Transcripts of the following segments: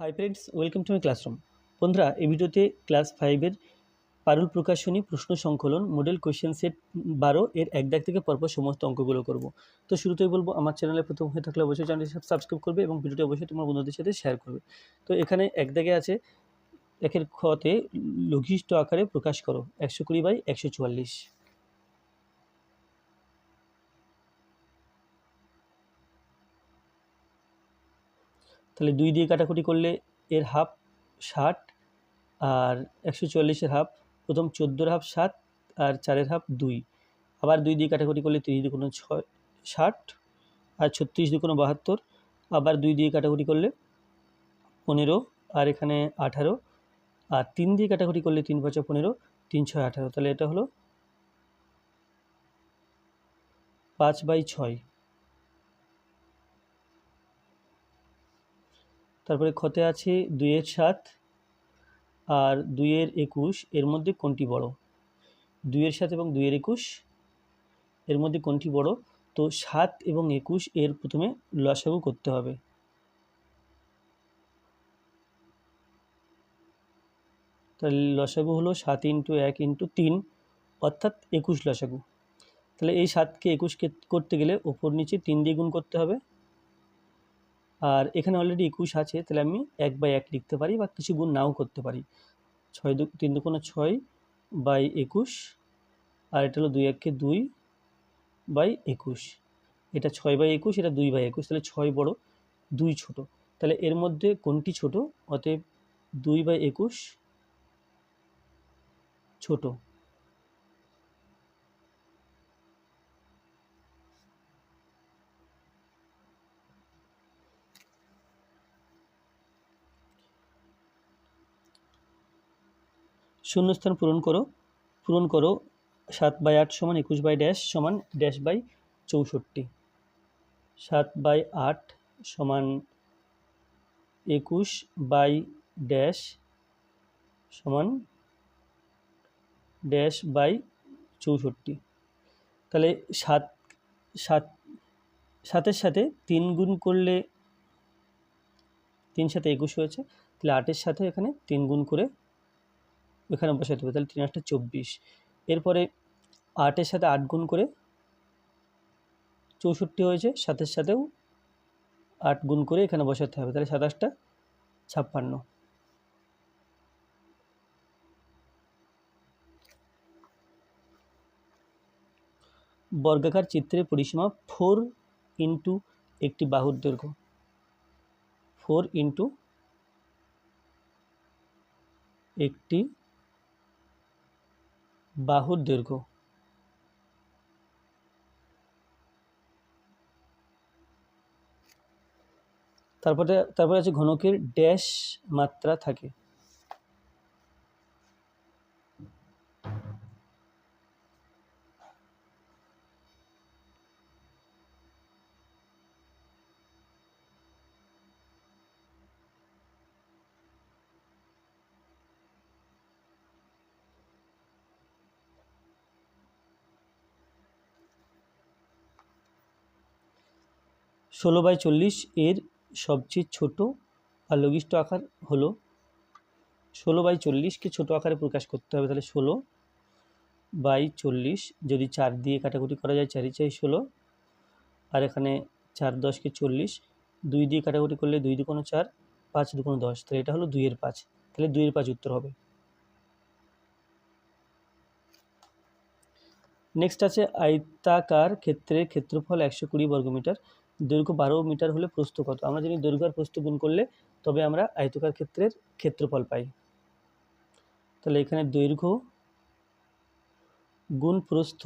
Hi friends welcome to my classroom বন্ধুরা, এই ভিডিওতে ক্লাস ফাইভের পারুল প্রকাশনী প্রশ্ন সংকলন মডেল কোয়েশ্চেন সেট বারো এর এক দাগ থেকে পরপর সমস্ত অঙ্কগুলো করব। তো শুরুতেই বলব, আমার চ্যানেলে প্রথম হয়ে থাকলে অবশ্যই চ্যানেলটি সাবস্ক্রাইব করবে এবং ভিডিওটি অবশ্যই তোমার বন্ধুদের সাথে শেয়ার করবে। তো এখানে এক দাগে আছে, একের খতে লঘিষ্ঠ আকারে প্রকাশ করো, একশো কুড়ি বাই একশো চুয়াল্লিশ। তাহলে দুই দিয়ে কাটাকুটি করলে এর হাফ ষাট আর একশো চল্লিশের হাফ, প্রথম চোদ্দোর হাফ সাত আর চারের হাফ দুই। আবার দুই দিয়ে কাটাকুটি করলে তিরিশ দুগুণ ছয় ষাট আর ছত্রিশ দুগুণ বাহাত্তর। আবার দুই দিয়ে কাটাকুটি করলে পনেরো আর এখানে আঠারো আর তিন দিয়ে কাটাকুটি করলে তিন পাঁচা পনেরো, তিন ছয় আঠারো। তাহলে এটা হলো পাঁচ বাই ছয়। তারপরে ক্ষতে আছে দুইয়ের সাত আর দুইয়ের একুশ, এর মধ্যে কোনটি বড়? দুইয়ের সাত এবং দুইয়ের একুশ, এর মধ্যে কোনটি বড়? তো সাত এবং একুশ এর প্রথমে লসাগু করতে হবে। তাহলে লসাগু হলো সাত ইন্টু এক ইন্টু তিন, অর্থাৎ একুশ লসাগু। তাহলে এই সাতকে একুশকে করতে গেলে ওপর নিচে তিন দিয়ে গুণ করতে হবে। আর এখানে অলরেডি একুশ আছে, তাহলে আমি এক বাই এক লিখতে পারি বা কিছু গুণ নাও করতে পারি। ছয় দু, তিন দু দুকোনো ছয় বাই একুশ, আর এটা হলো দুই এককে দুই বাই একুশ। এটা ছয় বাই একুশ, এটা দুই বাই একুশ, তাহলে ছয় বড়, দুই ছোট। তাহলে এর মধ্যে কোনটি ছোট? অতএব দুই বাই একুশ ছোট। শূন্যস্থান পূরণ করো পূরণ করো সাত বাই আট সমান একুশ বাই ড্যাশ সমান ড্যাশ বাই চৌষট্টি। সাত বাই আট সমান একুশ বাই ড্যাশ সমান ড্যাশ বাই চৌষট্টি। তাহলে সাত সাত, সাতের সাথে তিন গুণ করলে তিন সাথে একুশ হয়েছে, তাহলে আটের সাথে এখানে তিন গুণ করে এখানে বসাতে হবে। তাহলে তিন আটটা চব্বিশ। এরপরে আটের সাথে আট গুণ করে চৌষট্টি হয়েছে, সাতের সাথেও আট গুণ করে এখানে বসাতে হবে। তাহলে সাতাশটা ছাপ্পান্ন। বর্গাকার চিত্রের পরিসীমা ফোর ইন্টু একটি বাহুর দৈর্ঘ্য। ফোর ইন্টু একটি বাহুর দৈর্ঘ্য তারপরে তারপরে আছে ঘনকের ড্যাশ মাত্রা থাকে। ষোলো বাই চল্লিশ এর সবচেয়ে ছোট বা লঘিষ্ঠ আকার হলো ষোলো বাই চল্লিশকে ছোটো আকারে প্রকাশ করতে হবে তাহলে ষোলো বাই চল্লিশ যদি চার দিয়ে কাটাকুটি করা যায় চারি চাই ষোলো আর এখানে চার দশকে চল্লিশ দুই দিয়ে কাটাকুটি করলে দুই দুকোনো চার, পাঁচ দুকোনো দশ, তাহলে এটা হলো দুইয়ের পাঁচ, তাহলে দুইয়ের পাঁচ উত্তর হবে। নেক্সট আছে আয়তাকার ক্ষেত্রের ক্ষেত্রফল একশো কুড়ি বর্গমিটার। দৈর্ঘ্য বারো মিটার হলে প্রস্থ কত? আমরা জানি দৈর্ঘ্য আর প্রস্থ গুণ করলে তবে আমরা আয়তকার ক্ষেত্রের ক্ষেত্রফল পাই। তাহলে এখানে দৈর্ঘ্য গুণ প্রস্থ,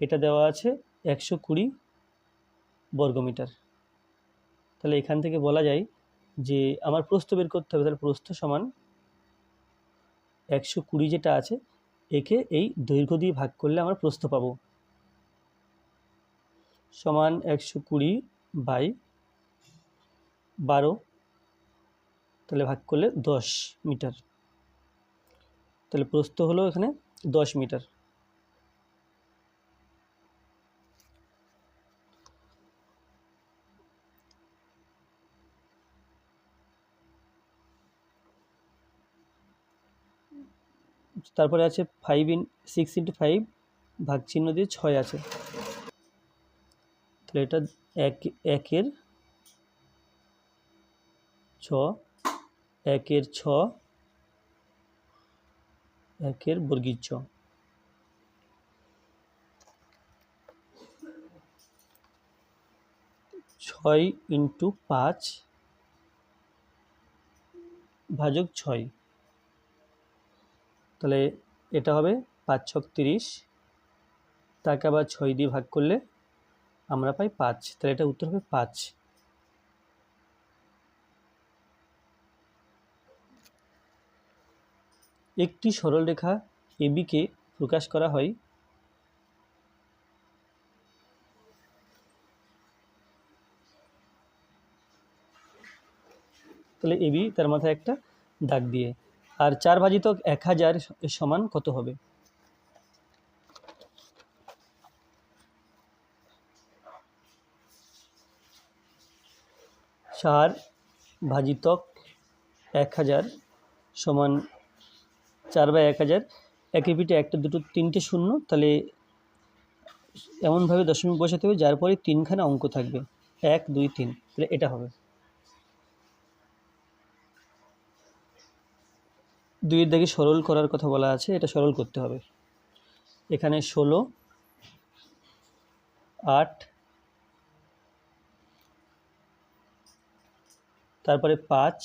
এটা দেওয়া আছে একশো কুড়ি বর্গমিটার তাহলে এখান থেকে বলা যায় যে আমার প্রস্থ বের করতে হবে, তাহলে প্রস্থ সমান একশো কুড়ি যেটা আছে, একে এই দৈর্ঘ্য দিয়ে ভাগ করলে আমরা প্রস্থ পাবো। সমান একশো কুড়ি বাই বারো, তাহলে ভাগ করলে দশ মিটার। তাহলে প্রস্থ হলো এখানে দশ মিটার। তারপরে আছে five in six into five ভাগ চিহ্ন দিয়ে ছয় আছে। তাহলে এটা এক, একের ছ একের ছ, একের বর্গীর ছ। ছয় ইন্টু পাঁচ ভাজক ছয়। তাহলে এটা হবে পাঁচ ছক তিরিশ। তাকে আবার ছয় দিয়ে ভাগ করলে আমরা পাই পাঁচ। তাহলে এটা উত্তর হবে পাঁচ। একটি সরলরেখা এবিকে প্রকাশ করা হয় তাহলে এবি তার মাথায় একটা দাগ দিয়ে। আর চার ভাজিত এক হাজার সমান কত হবে? চার ভাজিতক এক হাজার সমান চার বাই এক হাজার। একের পিঠে একটা, দুটো, তিনটে শূন্য, তাহলে এমনভাবে দশমিক বসাতে হবে, যার পরে তিনখানা অঙ্ক থাকবে। এক, দুই, তিন, তাহলে এটা হবে। দুইয়ের দাগে সরল করার কথা বলা আছে, এটা সরল করতে হবে। এখানে ষোলো, আট তারপরে পাঁচ,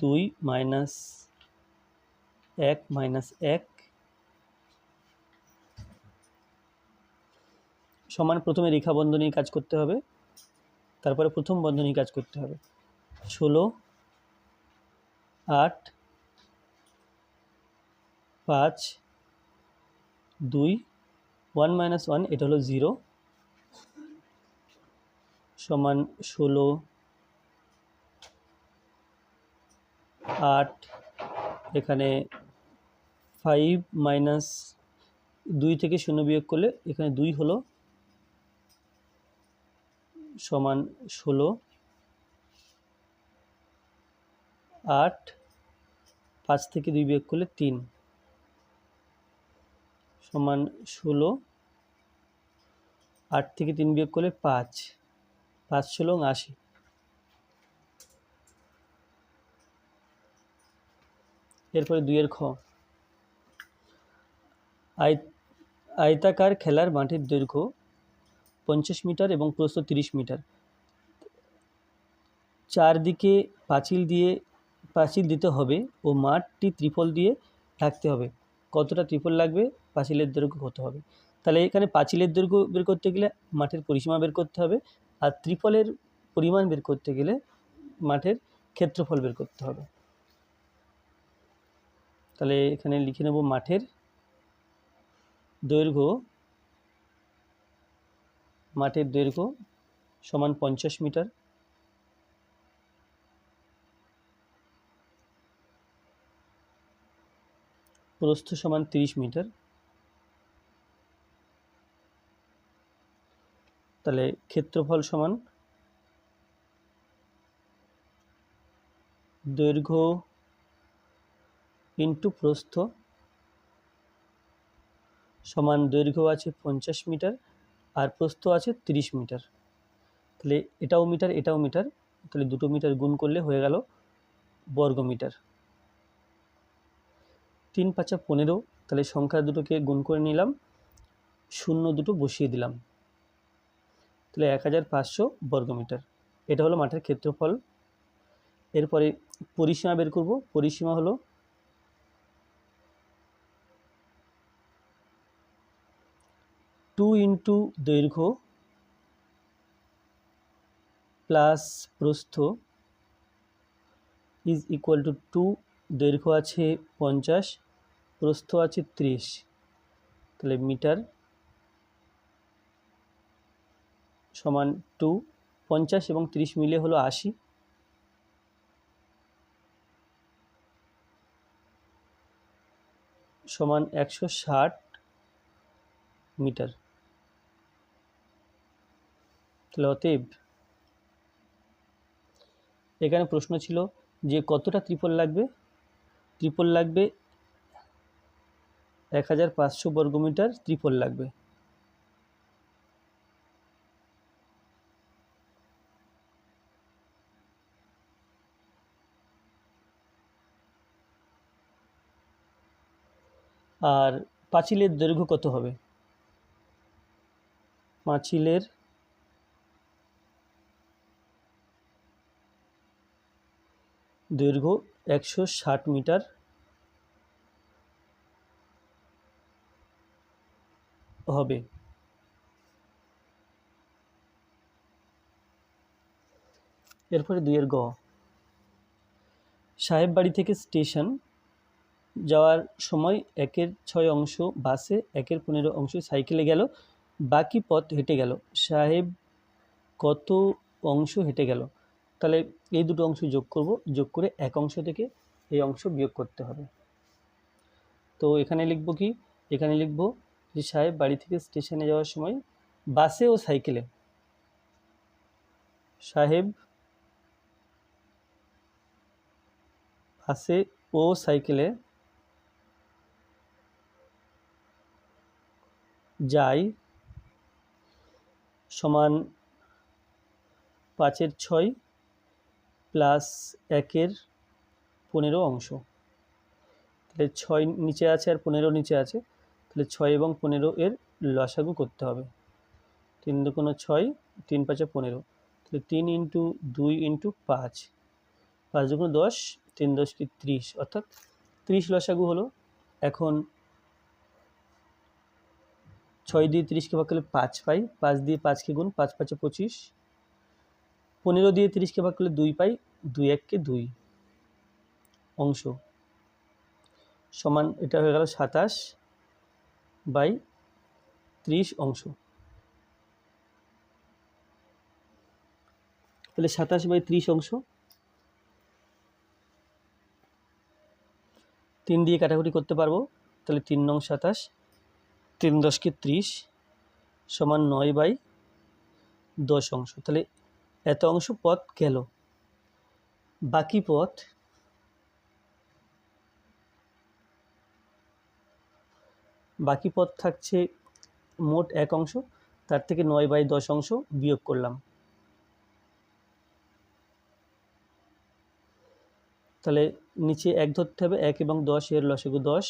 দুই মাইনাস এক মাইনাস এক সমান প্রথমে রেখা বন্ধনী কাজ করতে হবে, তারপরে প্রথম বন্ধনী কাজ করতে হবে। ষোলো, আট, পাঁচ, দুই, ওয়ান মাইনাস ওয়ান, এটা হলো জিরো। সমান ষোলো আট, এখানে ফাইভ মাইনাস দুই থেকে শূন্য বিয়োগ করলে এখানে দুই হলো সমান ষোলো আট, পাঁচ থেকে দুই বিয়োগ করলে তিন সমান ষোলো, আট থেকে তিন বিয়োগ করলে পাঁচ পাঁচ ষোলো আশি। এরপরে দুইয়ের খ। আয় আয়তাকার খেলার মাঠের দৈর্ঘ্য পঞ্চাশ মিটার এবং প্রস্থ তিরিশ মিটার। চারদিকে পাঁচিল দিয়ে পাঁচিল দিতে হবে ও মাঠটি ত্রিপল দিয়ে ঢাকতে হবে। কতটা ত্রিপল লাগবে? পাঁচিলের দৈর্ঘ্য কত হবে। তাহলে এখানে পাঁচিলের দৈর্ঘ্য বের করতে গেলে মাঠের পরিসীমা বের করতে হবে। আর ত্রিপলের পরিমাণ বের করতে গেলে মাঠের ক্ষেত্রফল বের করতে হবে। তাহলে এখানে লিখে নেব মাঠের দৈর্ঘ্য মাঠের দৈর্ঘ্য সমান পঞ্চাশ মিটার। প্রস্থ সমান তিরিশ মিটার। তাহলে ক্ষেত্রফল সমান দৈর্ঘ্য ইন্টু প্রস্থ সমান দৈর্ঘ্য আছে পঞ্চাশ মিটার আর প্রস্থ আছে তিরিশ মিটার। তাহলে এটাও মিটার এটাও মিটার, তাহলে দুটো মিটার গুণ করলে হয়ে গেল বর্গ মিটার। তিন পাঁচা পনেরো, তাহলে সংখ্যা দুটোকে গুণ করে নিলাম, শূন্য দুটো বসিয়ে দিলাম। তাহলে এক হাজার পাঁচশো বর্গমিটার এটা হলো মাঠের ক্ষেত্রফল। এরপরে পরিসীমা বের করব। পরিসীমা হলো টু ইন্টু দৈর্ঘ্য প্লাস প্রস্থ ইজ ইকুয়াল টু টু দৈর্ঘ্য আছে পঞ্চাশ, প্রস্থ আছে ত্রিশ। তাহলে মিটার সমান টু, পঞ্চাশ এবং ত্রিশ মিলে হলো আশি। সমান একশো ষাট মিটার। তাহলে অতএব এখানে প্রশ্ন ছিল যে কতটা ত্রিপল লাগবে? ত্রিপল লাগবে এক হাজার পাঁচশো বর্গমিটার ত্রিপল লাগবে। আর পাঁচিলের দৈর্ঘ্য কত হবে? পাঁচিলের দৈর্ঘ্য একশো ষাট মিটার। হবে। এরপরে দুইয়ের গ। সাহেব বাড়ি থেকে স্টেশন যাওয়ার সময় একের ছয় অংশ বাসে, একের পনেরো অংশ সাইকেলে গেল। বাকি পথ হেঁটে গেল। সাহেব, কত অংশ হেঁটে গেল? তাহলে এই দুটো অংশ যোগ করব। যোগ করে এক অংশ থেকে এই অংশ বিয়োগ করতে হবে। তো এখানে লিখব কি? এখানে লিখব যে সাহেব বাড়ি থেকে স্টেশনে যাওয়ার সময় বাসে ও সাইকেলে। সাহেব বাসে ও সাইকেলে যাই সমান পাঁচের ছয় প্লাস একের পনেরো অংশ। তাহলে ছয় নিচে আছে আর পনেরো নিচে আছে। তাহলে ছয় এবং পনেরো এর লসাগু করতে হবে। তিন দুকোনো ছয়, তিন পাঁচে পনেরো। তাহলে তিন ইন্টু দুই ইন্টু পাঁচ। পাঁচ দুগুণ দশ, তিন দশ কি ত্রিশ। অর্থাৎ ত্রিশ লসাগু হলো। এখন ছয় দিয়ে তিরিশকে ভাগ করলে পাঁচ পাই, পাঁচ দিয়ে পাঁচকে গুণ পাঁচ পাঁচে পঁচিশ, পনেরো দিয়ে তিরিশকে ভাগ করলে দুই পাই, দুই এককে দুই অংশ। সমান এটা হয়ে গেল সাতাশ বাই ত্রিশ অংশ। তাহলে সাতাশ বাই ত্রিশ অংশ। তিন দিয়ে কাটাকুটি করতে পারব, তাহলে তিন নং সাতাশ তিন দশকে ত্রিশ সমান নয় বাই দশ অংশ। তাহলে এত অংশ পথ গেল। বাকি পথ বাকি পথ থাকছে মোট এক অংশ, তার থেকে নয় বাই দশ অংশ বিয়োগ করলাম। তাহলে নিচে এক ধরতে হবে, এক এবং দশ এর লসগু দশ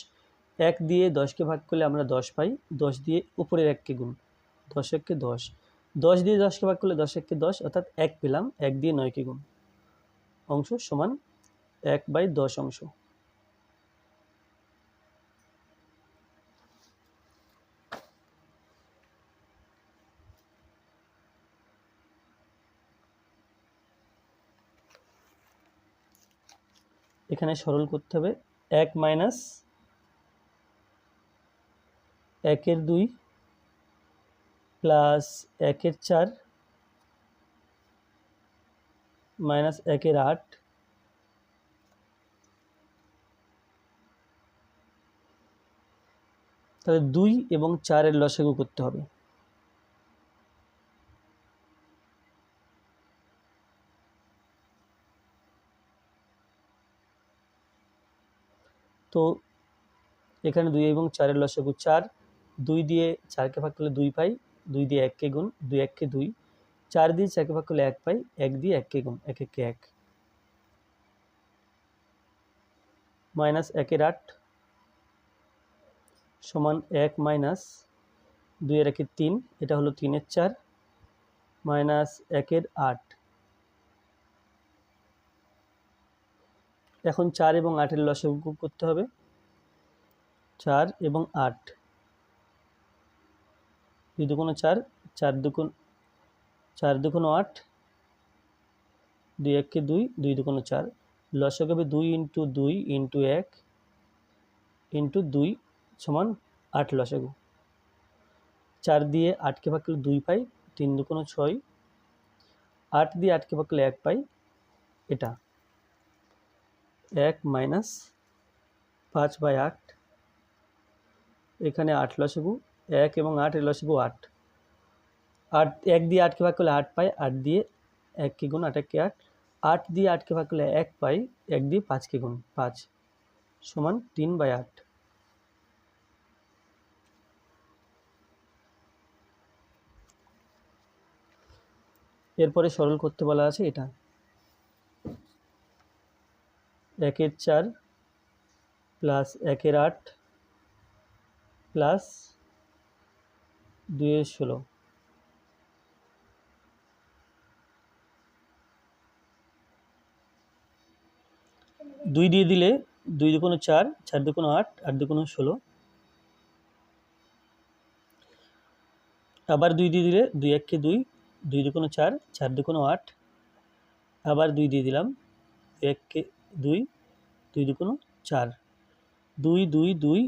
এক দিয়ে দশকে ভাগ করলে আমরা দশ পাই, দশ দিয়ে উপরের এককে গুণ, দশ এককে দশ। দশ দিয়ে দশকে ভাগ করলে দশ এককে দশ, অর্থাৎ এক পেলাম, এক দিয়ে নয়কে গুণ। অংশ সমান এক বাই দশ অংশ। এখানে সরল করতে হবে এক মাইনাস একের দুই প্লাস একের চার মাইনাস একের আট তাহলে দুই এবং চারের লসাগু করতে হবে। তো এখানে দুই এবং চারের লসাগু চার দুই দিয়ে চারকে ভাগ করলে দুই পাই, দুই দিয়ে এককে গুণ, দুই এককে দুই। চার দিয়ে চারকে ভাগ করলে এক পাই, এক দিয়ে এককে গুণ, এক এককে এক। মাইনাস একের আট সমান এক মাইনাস দুইয়ের একের তিন, এটা হলো তিনের চার মাইনাস একের আট। এখন চার এবং আটের লসাগু করতে হবে। চার এবং আট। দুই দুগুণ চার চার দুগুণ চার দুগুণ আট, দুই এককে দুই দুই দুগুণ চার। লসক হবে দুই ইন্টু দুই ইন্টু এক ইন্টু দুই সমান আট লসাগু চার দিয়ে আটকে ভাগ করলে দুই পাই, তিন দুগুণ ছয়, আট দিয়ে আটকে ভাগ করলে এক পাই, এটা। এক মাইনাস পাঁচ বাই আট, এখানে আট লসাগু এক এবং আট এর লসাগু আট। আট, এক দিয়ে আটকে ভাগ করলে আট পাই, আট দিয়ে এককে গুণ আট এককে আট। আট দিয়ে আটকে ভাগ করলে এক পাই, এক দিয়ে পাঁচকে গুণ পাঁচ সমান তিন বাই আট। এরপরে সরল করতে বলা আছে এটা। একের চার প্লাস একের আট প্লাস দুইয়ের ষোলো। দুই দিয়ে দিলে দুই দুকোনো চার চার দুকোনো আট আট দুকোনো ষোলো। আবার দুই দিয়ে দিলে দুই এককে দুই দুই দুকোনো চার চার দুকোনো আট। আবার দুই দিয়ে দিলাম দুই এককে দুই দুই দুকোনো চার। দুই দুই দুই,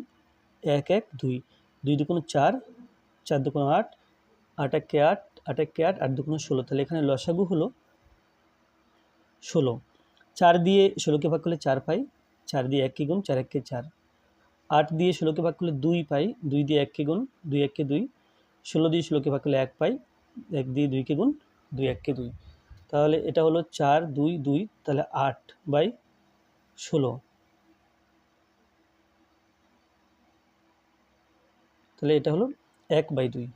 এক এক, দুই। দুই দুকোনো চার চার দুকোনো আট আট এককে আট আট এককে আট আট দুকোনো ষোলো। তাহলে এখানে লসাগু হলো ষোলো। চার দিয়ে ষোলোকে ভাগ করলে চার পাই, চার দিয়ে এককে গুণ, চার এককে চার। আট দিয়ে ষোলোকে ভাগ করলে দুই পাই, দুই দিয়ে এককে গুণ, দুই এককে দুই। ষোলো দিয়ে ষোলোকে ভাগ করলে এক পাই, এক দিয়ে দুইকে গুণ, দুই এককে দুই। তাহলে এটা হলো চার, দুই দুই, তাহলে আট বাই ষোলো। তাহলে এটা হলো এক বাই দুই।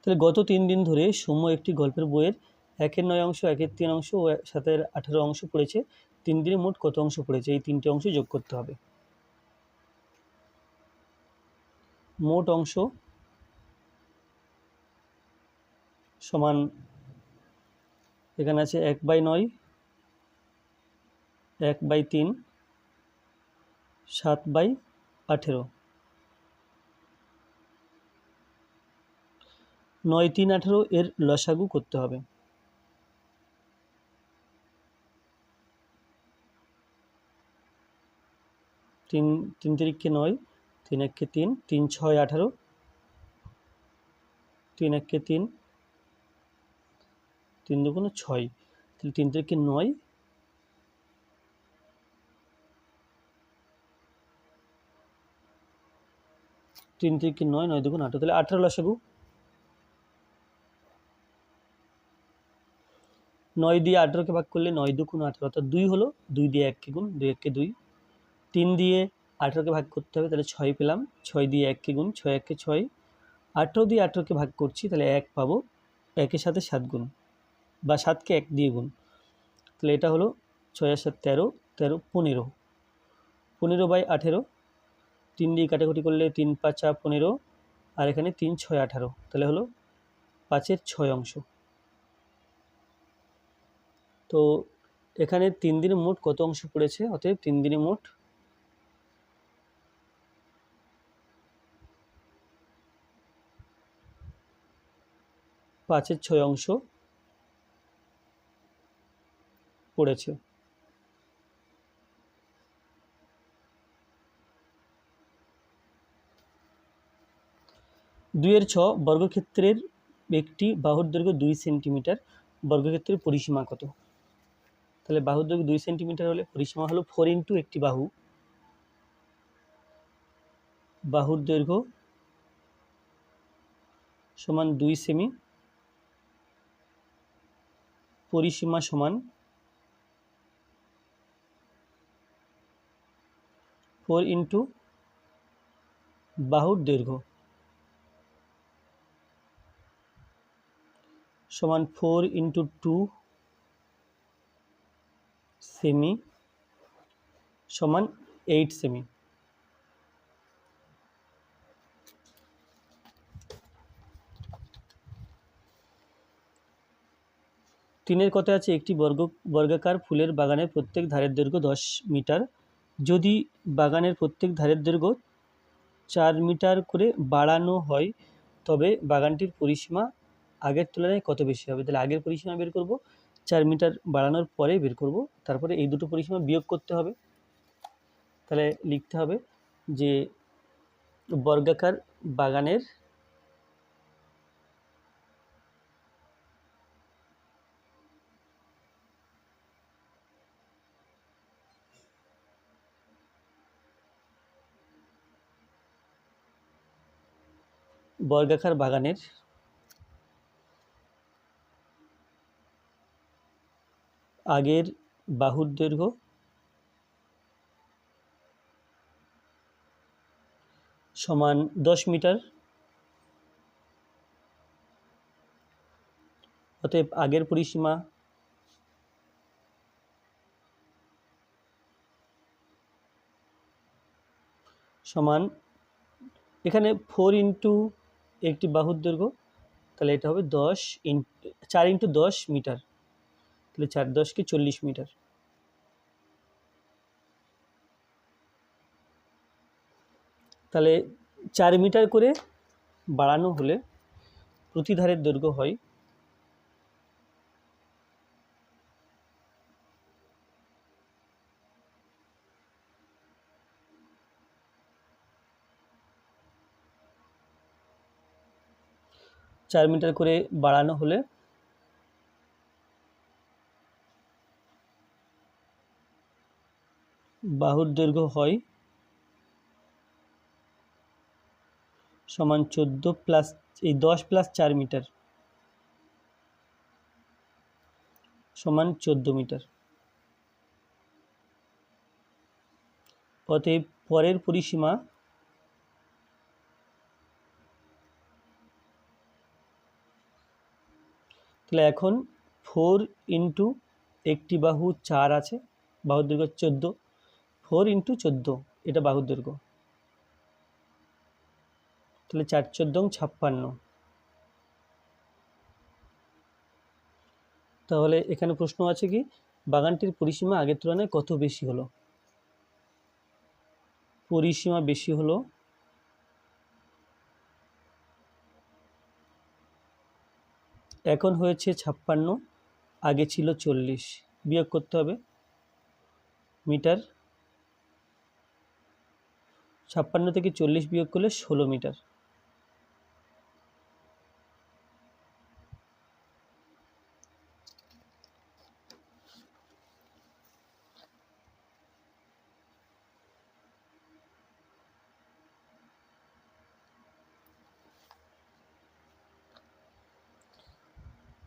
তাহলে গত তিন দিন ধরে সৌম্য একটি গল্পের বইয়ের একের নয় অংশ, একের তিন অংশ ও সাতের আঠেরো অংশ পড়েছে। তিন দিনে মোট কত অংশ পড়েছে? এই তিনটে অংশ যোগ করতে হবে। মোট অংশ সমান এখানে আছে এক বাই নয়, এক বাই তিন সাত বাই আঠেরো। নয় তিন আঠেরো এর লসাগু করতে হবে। তিন তিন তিরিখকে নয়, তিন এককে তিন তিন ছয় আঠারো, তিন এককে তিন তিন দুগুণ ছয় তিন তিরিখকে নয় তিন তিরিখকে নয় নয় দুগুণ আঠারো তাহলে আঠারো লসাগু। নয় দিয়ে আঠেরোকে ভাগ করলে নয় দুগুণ আঠেরো, অর্থাৎ দুই হলো দুই দিয়ে এককে গুণ, দুই এককে দুই। তিন দিয়ে আঠেরোকে ভাগ করতে হবে, তাহলে ছয় পেলাম। ছয় দিয়ে এককে গুণ, ছয় এককে ছয়। আঠেরো দিয়ে আঠেরোকে ভাগ করছি, তাহলে এক পাবো। একের সাথে সাত গুণ বা সাতকে এক দিয়ে গুণ। তাহলে এটা হলো ছয় আর সাত তেরো তেরো পনেরো। পনেরো বাই আঠেরো তিন দিয়ে কাটাকুটি করলে তিন, পাঁচা পনেরো, আর এখানে তিন, ছয়, আঠারো। তাহলে হলো পাঁচের ছয় অংশ। তো এখানে তিন দিনে মোট কত অংশ পড়েছে? অতএব তিন দিনে মোট পাঁচের ছয় অংশ পড়েছে। দুইয়ের ছ বর্গক্ষেত্রের একটি বাহুর দৈর্ঘ্য দুই সেন্টিমিটার, বর্গক্ষেত্রের পরিসীমা কত? তাহলে বাহুর দৈর্ঘ্য দুই সেন্টিমিটার হলে পরিসীমা হলো ফোর ইন্টু একটি বাহু। বাহুর দৈর্ঘ্য সমান দুই সেমি পরিসীমা সমান ফোর ইন্টু বাহুর দৈর্ঘ্য। সমান ফোর ইন্টু টু সেমি সমান এইট সেমি। তিনের কথা আছে, একটি বর্গ, বর্গাকার ফুলের বাগানের প্রত্যেক ধারের দৈর্ঘ্য দশ মিটার। যদি বাগানের প্রত্যেক ধারের দৈর্ঘ্য চার মিটার করে বাড়ানো হয়, তবে বাগানটির পরিসীমা আগের তুলনায় কত বেশি হবে? তাহলে আগের পরিসীমা বের করব, চার মিটার বাড়ানোর পরে বের করব, তারপরে এই দুটো পরিসীমা বিয়োগ করতে হবে। তাহলে লিখতে হবে যে বর্গাকার বাগানের বর্গাকার বাগানের আগের বাহুর দৈর্ঘ্য। সমান দশ মিটার। অতএব আগের পরিসীমা সমান, এখানে ফোর ইন্টু একটি বাহুর দৈর্ঘ্য, তাহলে এটা হবে দশ ইন, চার ইন্টু দশ মিটার। তাহলে চার দশকে চল্লিশ মিটার। তাহলে চার মিটার করে বাড়ানো হলে প্রতিধারের দৈর্ঘ্য হয় চার মিটার করে বাড়ানো হলে বাহুর দৈর্ঘ্য হয় সমান চোদ্দ প্লাস এই দশ প্লাস চার মিটার। সমান চোদ্দ মিটার। অতএব পরের পরিসীমা তাহলে এখন ফোর ইন্টু একটি বাহু চার আছে, বাহুর দৈর্ঘ্য চোদ্দ। ফোর ইন্টু চোদ্দ, এটা বাহুর দৈর্ঘ্য। তাহলে চার চোদ্দং ছাপ্পান্ন। তাহলে এখানে প্রশ্ন আছে কি, বাগানটির পরিসীমা আগের তুলনায় কত বেশি হলো? পরিসীমা বেশি হলো এখন হয়েছে ছাপ্পান্ন, আগে ছিল চল্লিশ। বিয়োগ করতে হবে মিটার ছাপ্পান্ন থেকে চল্লিশ বিয়োগ করলে ষোলো মিটার।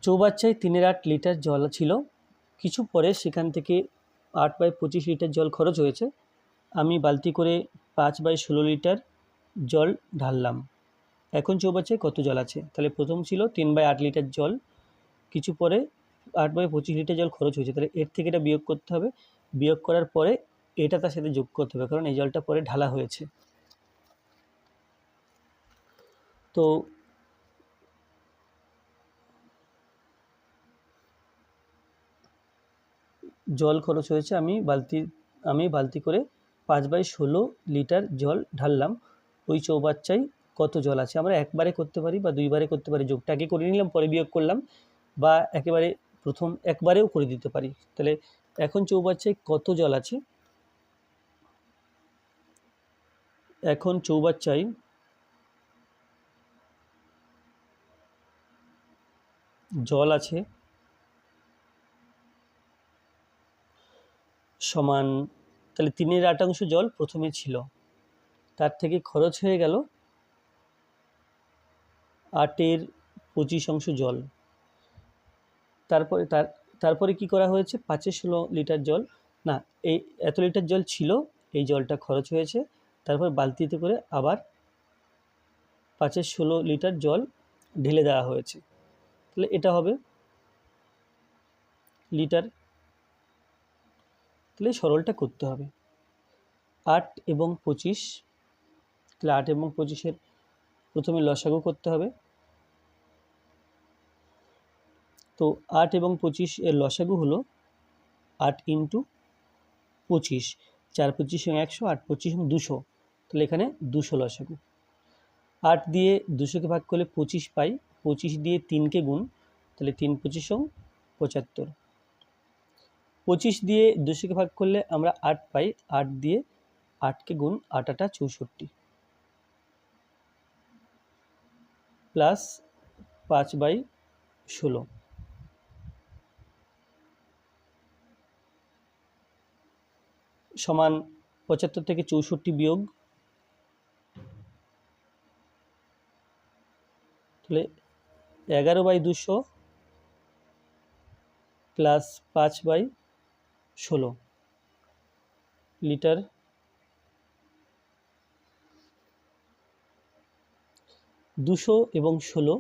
চৌবাচ্চায় তিনের আট লিটার জল ছিল। কিছু পরে সেখান থেকে আট বাই পঁচিশ লিটার জল খরচ হয়েছে। আমি বালতি করে পাঁচ বাই ষোলো লিটার জল ঢাললাম। এখন চৌবাচ্চায় কত জল আছে? তাহলে প্রথম ছিল তিন বাই আট লিটার জল। কিছু পরে আট বাই পঁচিশ লিটার জল খরচ হয়েছে। তাহলে এর থেকে এটা বিয়োগ করতে হবে। বিয়োগ করার পরে এটা তার সাথে যোগ করতে হবে, কারণ এই জলটা পরে ঢালা হয়েছে। তো জল খরচ হয়েছে, আমি বালতি আমি বালতি করে পাঁচ বাই ষোলো লিটার জল ঢাললাম। ওই চৌবাচ্চায় কত জল আছে? আমরা একবারে করতে পারি বা দুইবারে করতে পারি। যোগটা আগে করে নিলাম, পরে বিয়োগ করলাম বা একেবারে প্রথম একবারেও করে দিতে পারি। তাহলে এখন চৌবাচ্চায় কত জল আছে? এখন চৌবাচ্চায় জল আছে সমান তাহলে তিনের আটাংশ জল প্রথমে ছিল। তার থেকে খরচ হয়ে গেল আটের পঁচিশ অংশ জল। তারপরে তার, তারপরে কি করা হয়েছে? পাঁচের ষোলো লিটার জল। না, এই এত লিটার জল ছিল, এই জলটা খরচ হয়েছে। তারপর বালতিতে করে আবার পাঁচের ষোলো লিটার জল ঢেলে দেওয়া হয়েছে। তাহলে এটা হবে লিটার তাহলে সরলটা করতে হবে। আট এবং পঁচিশ, তাহলে আট এবং পঁচিশের প্রথমে লসাগু করতে হবে। তো আট এবং পঁচিশ এর লসাগু হলো আট ইন্টু পঁচিশ, চার পঁচিশ এবং একশো, আট পঁচিশ এবং দুশো, তাহলে এখানে দুশো লসাগু। আট দিয়ে দুশোকে ভাগ করলে পঁচিশ পাই, পঁচিশ দিয়ে তিনকে গুণ, তাহলে তিন পঁচিশ পঁচাত্তর। পঁচিশ দিয়ে দুশোকে ভাগ করলে আমরা আট পাই, আট দিয়ে আটকে গুণ আট আটা চৌষট্টি। প্লাস পাঁচ বাই ষোলো। সমান পঁচাত্তর থেকে চৌষট্টি বিয়োগ। তাহলে এগারো বাই দুশো প্লাস পাঁচ বাই ষোলো লিটার। দুশো এবং ষোলো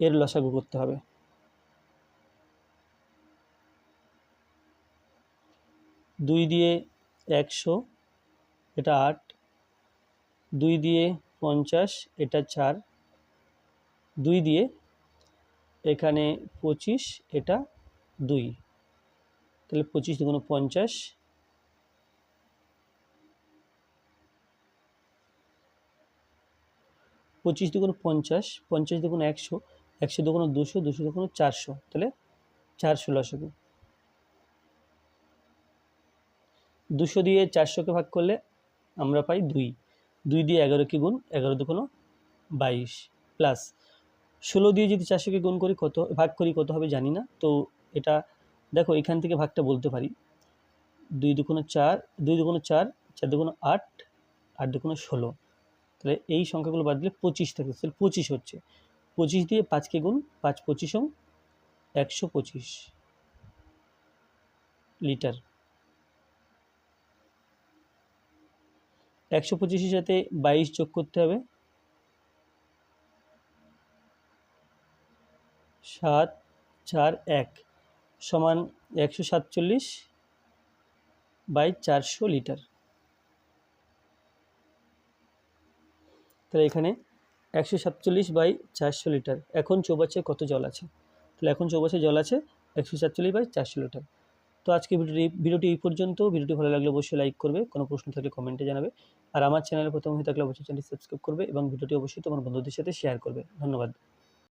এর লসাগু করতে হবে। দুই দিয়ে একশো, এটা আট। দুই দিয়ে পঞ্চাশ, এটা চার। দুই দিয়ে এখানে পঁচিশ, এটা দুই। তাহলে পঁচিশ দুগুণ পঞ্চাশ। পঁচিশ দুগুণ পঞ্চাশ পঞ্চাশ দুগুণ একশো একশো দুগুণ দুশো দুশো দুগুণ চারশো। তাহলে চারশো লসাগু দুশো দিয়ে চারশোকে ভাগ করলে আমরা পাই দুই। দুই দিয়ে এগারোকে গুণ, এগারো দুগুণ বাইশ প্লাস ষোলো দিয়ে যদি চারশোকে গুণ করি কত, ভাগ করি কত হবে জানি না। তো এটা দেখো এখান থেকে ভাগটা বলতে পারি। দুই দুগুণ চার, দুই দুগুণ চার চার দুগুণ আট আট দুগুণ ষোলো। তাহলে এই সংখ্যাগুলো বাদ দিলে পঁচিশ থাকে। তাহলে পঁচিশ হচ্ছে। পঁচিশ দিয়ে পাঁচকে গুণ, পাঁচ পঁচিশও একশো পঁচিশ লিটার। একশো পঁচিশের সাথে বাইশ যোগ করতে হবে। সাত, চার, এক। সমান একশো সাতচল্লিশ বাই চারশো লিটার। তাহলে এখানে একশো সাতচল্লিশ বাই চারশো লিটার। এখন চৌবাচ্চায় কত জল আছে? তাহলে এখন চৌবাচ্চায় জল আছে একশো সাতচল্লিশ বাই চারশো লিটার। তো আজকে ভিডিওটি ভিডিওটি এই পর্যন্ত। ভিডিওটি ভালো লাগলে অবশ্যই লাইক করবে, কোনো প্রশ্ন থাকলে কমেন্টে জানাবে। আর আমার চ্যানেলে প্রথম হয়ে থাকলে অবশ্যই চ্যানেলটি সাবস্ক্রাইব করবে এবং ভিডিওটি অবশ্যই তোমার বন্ধুদের সাথে শেয়ার করবে। ধন্যবাদ।